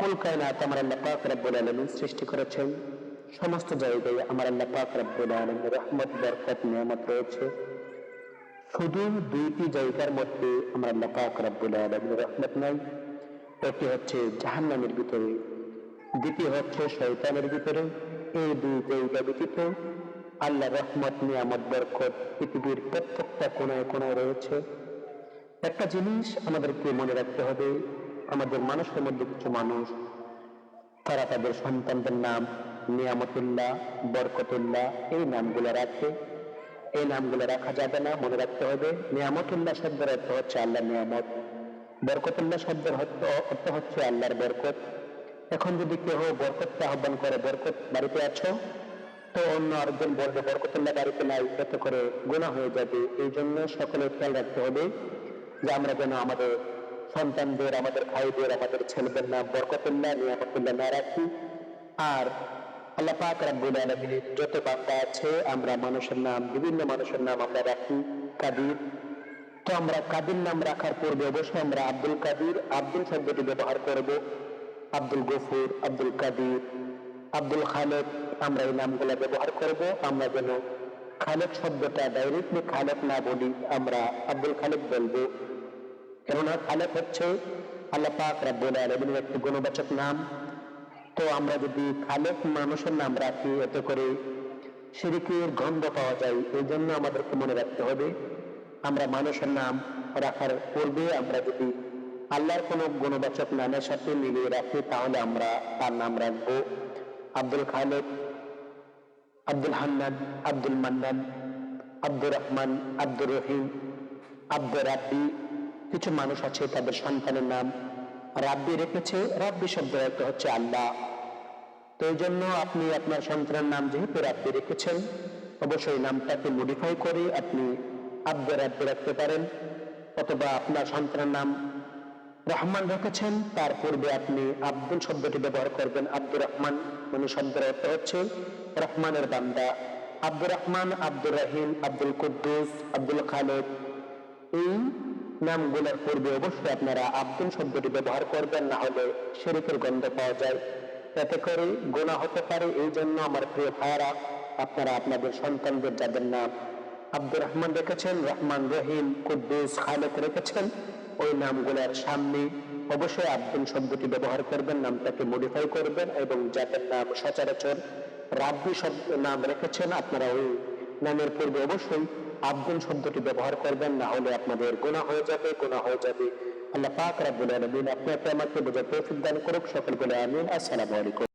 কুল কায়নাত আমার আল্লাহ পাক রব্বুল আলামিন সৃষ্টি করেছেন। সমস্ত জায়গায় আমার আল্লাহ পাক রব্বুল আলামিনের রহমত, বরকত, নিয়ামত রয়েছে। শুধু দুইটি জায়গার মধ্যে আমার আল্লাহ পাক রব্বুল আলামিনের রহমত নাই। একটি হচ্ছে জাহান্নামের ভিতরে, দ্বিতীয় হচ্ছে শয়তানের ভিতরে। এই দুই জায়গা ব্যতীত আল্লাহ রহমত, নিয়ামত, বরকত পৃথিবীর প্রত্যেকটা কোনায় কোনায় রয়েছে। একটা জিনিস আমাদেরকে মনে রাখতে হবে আমাদের মানুষের মধ্যে কিছু মানুষ, তারা তাদের সন্তানদের নাম নিয়ামতুল্লাহ, বরকতুল্লাহ, এই নামগুলো রাখে এই নামগুলো রাখা যাবে না, মনে রাখতে হবে, নিয়ামতুল্লাহ শব্দের অর্থ হচ্ছে আল্লাহ নিয়ামত। বরকতুল্লাহ শব্দের অর্থ- হচ্ছে আল্লাহর বরকত। এখন যদি কেউ বরকতকে আহ্বান করে, বরকত বাড়িতে আছো? তো অন্য আরেকজন বলবে, বরকতুল্লাহ বাড়িতে নাই, এত করে গুণা হয়ে যাবে। এই জন্য সকলে খেয়াল রাখতে হবে যে আমরা যেন আমাদের সন্তানদের, আমাদের ভাইদের, আমাদের ছেলেদের নাম বরকতুল্লাহ নিয়ামতুল্লাহ না রাখি। আর আল্লাহ পাক রাব্বুল আলামিনের যত বান্দা আছে, আমরা মানুষের নাম, বিভিন্ন মানুষের নাম আমরা রাখি। কাদির, তো আমরা কাদির নাম রাখার পূর্বে অবশ্যই আমরা আব্দুল কাদির, আব্দুল শব্দটি ব্যবহার করব। আব্দুল গফুর, আব্দুল কাদির, আব্দুল খালেক, আমরা এই নামগুলো ব্যবহার করব। আমরা যেন খালেক শব্দটা ডাইরেক্টলি খালেক না বলি, আমরা আব্দুল খালেক বলব। কেননা খালেক হচ্ছে আল্লাহ পাক রাব্বুল একটি গুণবাচক নাম। তো আমরা যদি খালেক মানুষের নাম রাখি, এতে করে শিরিকের গন্ধ পাওয়া যায়, এই জন্য আমাদেরকে মনে রাখতে হবে। আমরা মানুষের নাম রাখার পূর্বে আমরা যদি আল্লাহর কোনো গুণবাচক নামের সাথে মিলিয়ে রাখি, তাহলে আমরা তার নাম রাখব আব্দুল খালেক, আব্দুল হান্নান, আব্দুল মান্নান, আব্দুর রহমান, আব্দুর রহিম, আব্দুর রাব্বি। কিছু মানুষ আছে তাদের সন্তানের নাম রাব্বি রেখেছে। রাব্বি শব্দের অর্থ হচ্ছে আল্লাহ। তো এই জন্য আপনি আপনার সন্তানের নাম যেহেতু রাব্বি রেখেছেন, অবশ্যই নামটাকে মডিফাই করে আপনি আব্দুর রাব্বি রাখতে পারেন। অথবা আপনার সন্তানের নাম রহমান রেখেছেন, তার পূর্বে আপনি আব্দুল শব্দটি ব্যবহার করবেন, আব্দুর রহমান। মানে শব্দের অর্থ হচ্ছে রহমানের বান্দা। আব্দুর রহমান, আব্দুর রহিম, আব্দুল কুদ্দুস, আব্দুল খালেদ এই নামগুলোর পূর্বে অবশ্যই আপনারা আব্দুল শব্দটি ব্যবহার করবেন, না হলে শরীফের গন্ধ পাওয়া যায়। এতে করে গোনা হতে পারে, এই জন্য আমার প্রিয় ভাইয়ারা, আপনারা আপনাদের সন্তানদের যাদের নাম আব্দুর রহমান রেখেছেন, রহমান রহিম কুদ্দুস খালেদ রেখেছেন, ওই নামগুলোর সামনে অবশ্যই আব্দুল শব্দটি ব্যবহার করবেন, নামটাকে মডিফাই করবেন এবং যাদের নাম সচরাচর রাব্বি শব্দ নাম রেখেছেন। আপনারা ওই নামের পূর্বে অবশ্যই আব্দুল শব্দটি ব্যবহার করবেন, না হলে আপনাদের গোনা হয়ে যাবে গোনা হয়ে যাবে। আল্লাহ পাক রাব্বুল আলামিন আপনাকে আমাকে বোঝার তৌফিক দান করুক সকল বলে আমিন। আসসালামু আলাইকুম।